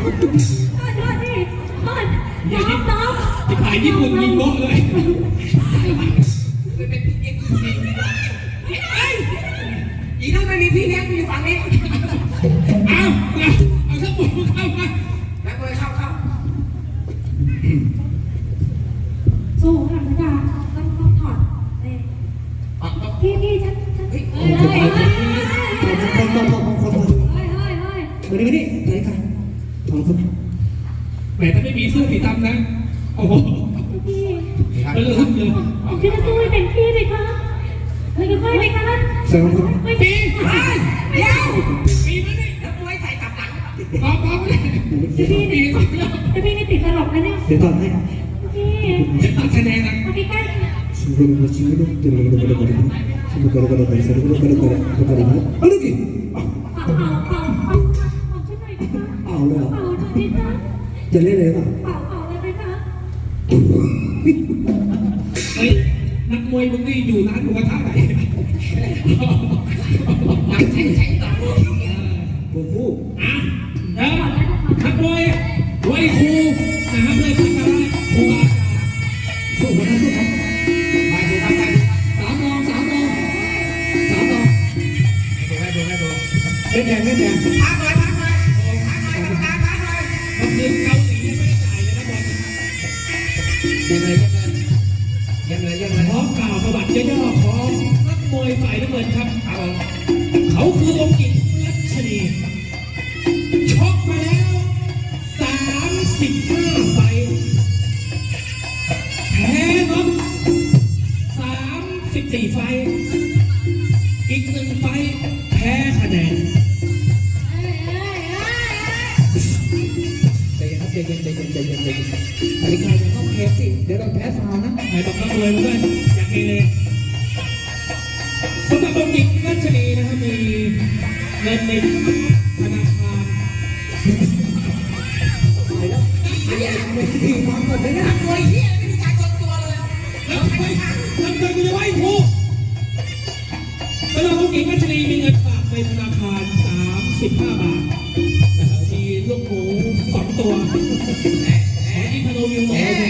อย่างที่ที่ขายญี่ปุ่นมีโบ๊ะเลยอีนั่นไม่มีพี่เลี้ยงอยู่ฝั่งนี้เอาเอาทั้งหมดเข้ามาแล้วก็เข้าเข้าสู้ค่ะนะจ๊ะต้องต้องถอดเลยพี่พี่ฉันฉันเฮ้ยเฮ้ยเฮ้ยเฮ้ยเฮ้ยเฮ้ยเฮ้ย แต่ถ้าไม่มีเสื้อสีดำนะ โอ้โหพี่เลิกเลยพี่จะสู้ให้เต็นพี่เลยคะไม่ค่อยไหมคะเสริมไม่ปีเดี๋ยวปีนั่นนี่แล้วมวยใส่ตับหลังตอบตอบเลยพี่ปีตพี่นี่ติดตลกนะเนี่ยเดี๋ยวตัดให้พี่จตัดคะแนนนะพี่ใกล้ Sebelum kucing itu, tidak ada kata-kata. Sebelum kata-kata, tidak ada kata-kata. Ada lagi. เอาเลยเหรอเป่าหน่อยไหมคะจะเล่นเลยป่ะเป่าเป่าเลยไหมคะเฮ้ยนักมวยมึงนี่อยู่ร้านหมูกระทะไหนนักใช้ใช้ต่อมือผมพูดอะแล้วนักมวยไว้ครู กล่าย่อๆของนักมวยฝ่ายน้ำเงินครับเขาคือองค์หญิงรัชนีชกมาแล้วสามสิบห้าไฟแพ้น็อกสามสิบสี่ไฟ อีกหนึ่งไฟแพ้คะแนนใจเย็นใจเย็นใจเย็นใจเย็นใจเย็นอันนี้ใครจะต้องเคสสิ เดี๋ยวเราแพ้ฟาวนะใครบอกนักมวยด้วย มีสบาคมเด็กรจชนีนะครับมีเงินในธนาคารไเนี่ยไม่ดีมากหมดเลยนะตัวเหี้ยไม่มีการจดตัวเลยแล้วใครทำเงินกูจะไหว้ครูสมาคมเด็กรจชนีมีเงินฝากในธนาคารสามสิบห้าบาทมีลูกหมู2ตัวที่พนมยงบอก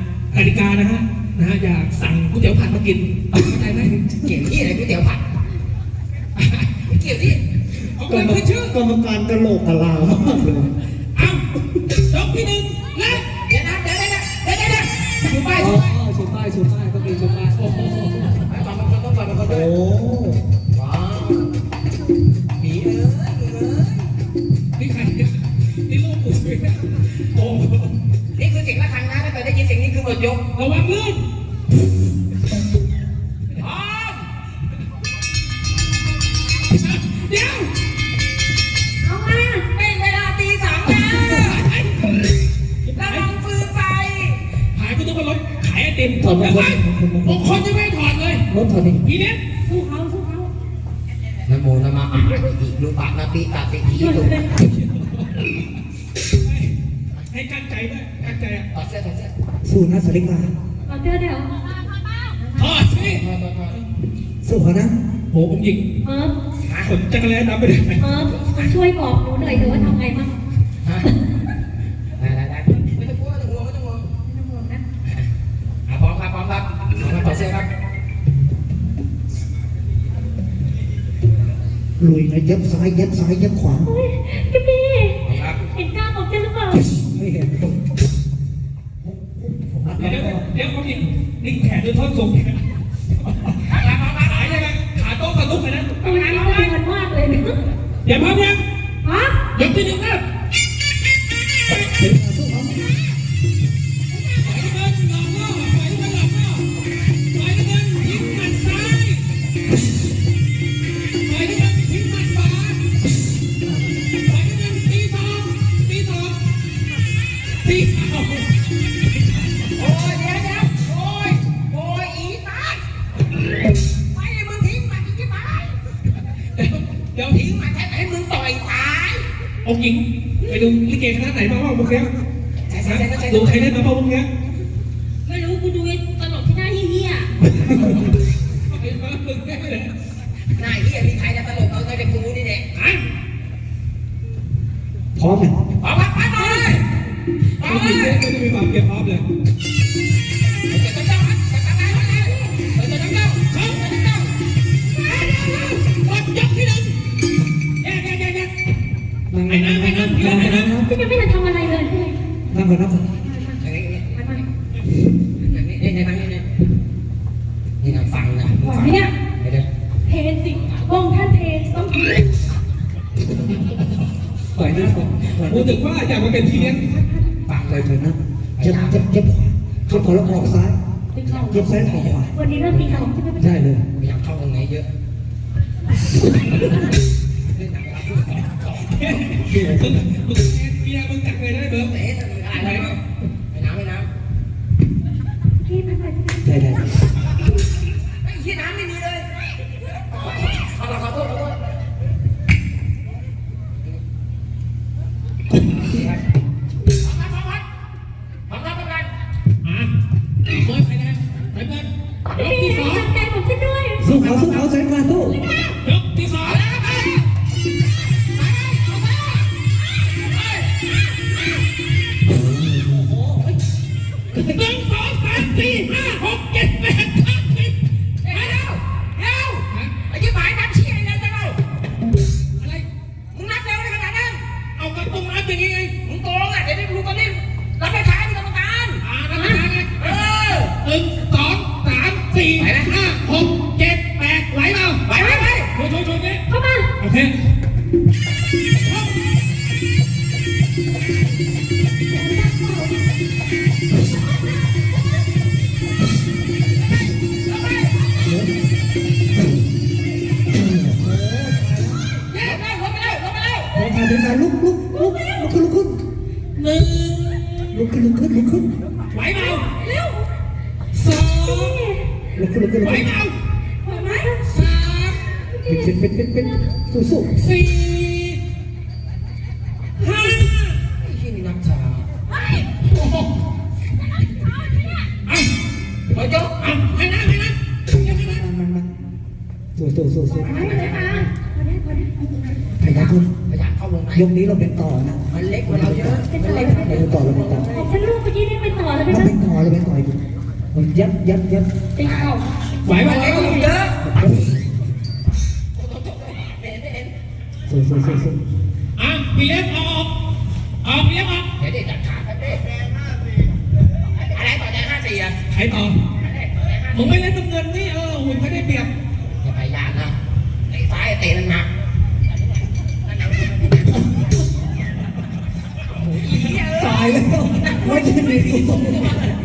กานะฮะนะฮะอยากสั่งก๋วยเตี๋ยวผัดมากิน อดมงคลบางคนยังไม่ถอดเลยรถถอดดิทีเนี้ยสู้เขาสู้เขานะโมนะมาอ่านอีกรูปะนาปิตาปิอีตุให้กั้นใจด้วยกั้นใจอะถอดเสื้อถอดเสื้อสู้นะสลิงมาเอาเดี๋ยวเดี๋ยวถอดสิถอดถอดถอดสู้เขานะโหผมยิงเออขนจักรแลดำไปเลยเออช่วยบอกหนูหน่อยเถอะว่าทำไงบ้าง ลุยนะยับซ้ายยับซ้ายยับขวาเฮ้ยพี่พี่พร้อมครับเห็นกล้ามของเจ๊หรือเปล่าไม่เห็นเดี๋ยวเดี๋ยวผมยิงนิ่งแขนด้วยท่อนสูงเนี่ยขายยังไงขาโต๊ะกับลุกไปนะตัวนี้น่าดูมันมากเลยนะอย่าพร้อมยังฮะยกที่หนึ่งครับเห็ เกคณะไหนมาบ้างพวกเนี้ยลงใครได้มาบ้างพวกเนี้ยไม่รู้กูดูตลกที่หน้าเฮี้ยหน้าเฮียมีใครจะตลกเอาแต่กูนี่แหละพร้อมไหมพร้อมไปเลยพร้เลยไม่ต้องมีความเก็บพร้อมเลย ยังไม่ทันทำอะไรเลยนั่งก่อนนั่งก่อนอย่างนี้อย่างนี้นี่นี่นี่นี่นี่นะฟังนะไหวไหมเนี่ยไม่ได้เพลงสิวงท่านเพลงต้องปล่อยนั่งก่อนปล่อยพูดถึงว่าอยากมาเป็นพี่เลี้ยงฟังปเลยเถอะนะเจ็บเจ็บเจ็บขวาเจ็บขวาแล้วออกซ้ายเจ็บซ้ายออกขวาวันนี้เริ่มตีสองใช่ไหมได้เลยอยากเข้าตรงไหนเยอะเล่นหนังรับผู้สอนสอน มึงมึงแอนเมียมึงจักเลยได้เบิร์เตะอะไรไปน้ำไปน้ำพี่พันไปได้ได้ไอ้ที่น้ำไม่มีเลยเอาละขอโทษขอโทษพร้อมรับพร้อมรับพร้ เป็นกาลุกลุกลุกลุกขึ้นลุกขึ้นหนึ่งลุกขึ้นลุกขึ้นลุกขึ้นไหวเปล่าเร็วสองลุกขึ้นลุกขึ้นไหวลุกขึ้นเปล่าไหวไหมสามเป็นเป็นเป็นเป็นสู้สู้สี่ห้าไอ้ที่นี่นับช้าโอ้โหเอาเฮ้ยยกอาให้นะให้นะไงนะสู้สู้สู้สู้ ไหวเลยมาพอได้พอได้ พยายามทุน ข ยันเข้าวงในยกนี้เราเป็นต่อนะมันเล็กกว่าเราเยอะมันเล็กเราเป็นต่อเราเป็นต่อผมฉันลูกเมื่อกี้นี่เป็นต่อเลยเราไหมเป็นต่อเราเป็นต่ออยู่มันยัดยัดยัดตีเข่าไหวเปมัล่านเล็กกว่าเราเยอะสู้สู้สู้สู้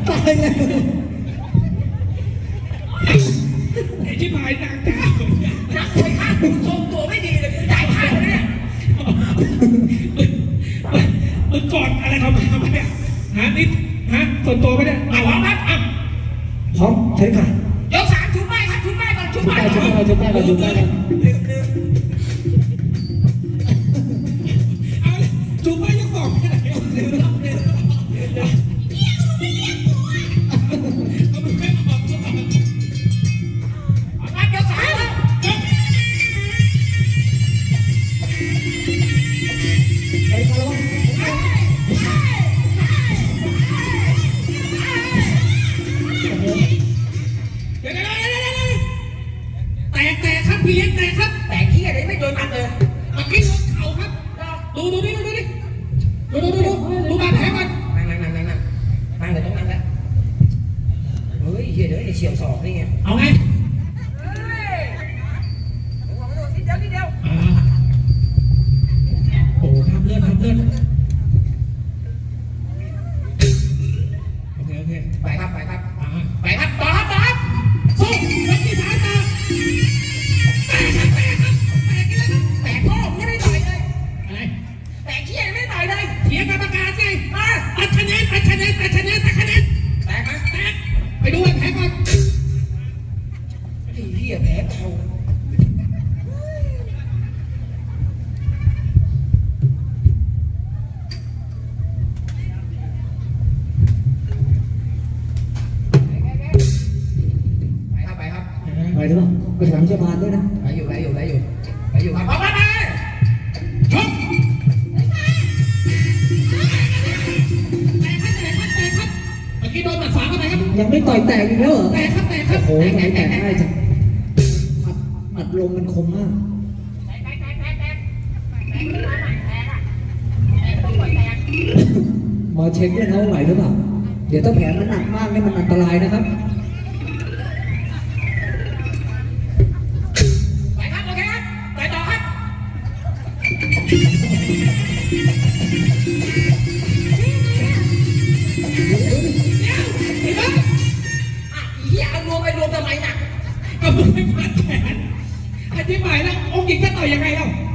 ตายแล้วไอ้ที่พายนางจ้านักมวยข้างคุณทรงตัวไม่ดีเลยจ่ายค่าเลยเนี่ยมึงกอดอะไรเขาทำไมเนี่ยฮะนี่ฮะส่วนตัวไม่ได้เอาพร้อมครับอะพร้อมใช้ค่ะยกสามชุดไม้ครับชุดไม้ก่อนชุดไม้ชุดได้ชุดได้ชุดได้ เหี้ยแผลเก่าไปครับไปครับไปทุกรือเปล่าไปถามชาวบ้านด้วยนะ ไปอยู่ไปอยู่ไปอยู่ไปอยู่ครับเอาไปไปชกเมื่อกี้โดนหมัดฝาเข้าไปครับ ยังไม่ต่อยแตกอีกแล้วเหรอ แตกครับแตกครับโอ้โหไหนแตกง่ายจังหมัดหมัด ลมมันคมมากหมอเช็คด้วยนะว่าไหวหรือเปล่า เดี๋ยวถ้าแผลมันหนักมากเนี่ยมันอันตรายนะครับไปครับโอเคครับไปต่อครับเห็นไหมอะอีเหี้ยเอารวมไปรวมทำไมน่ะก็มึงไม่พัด ต่อยยังไงเล่าเอา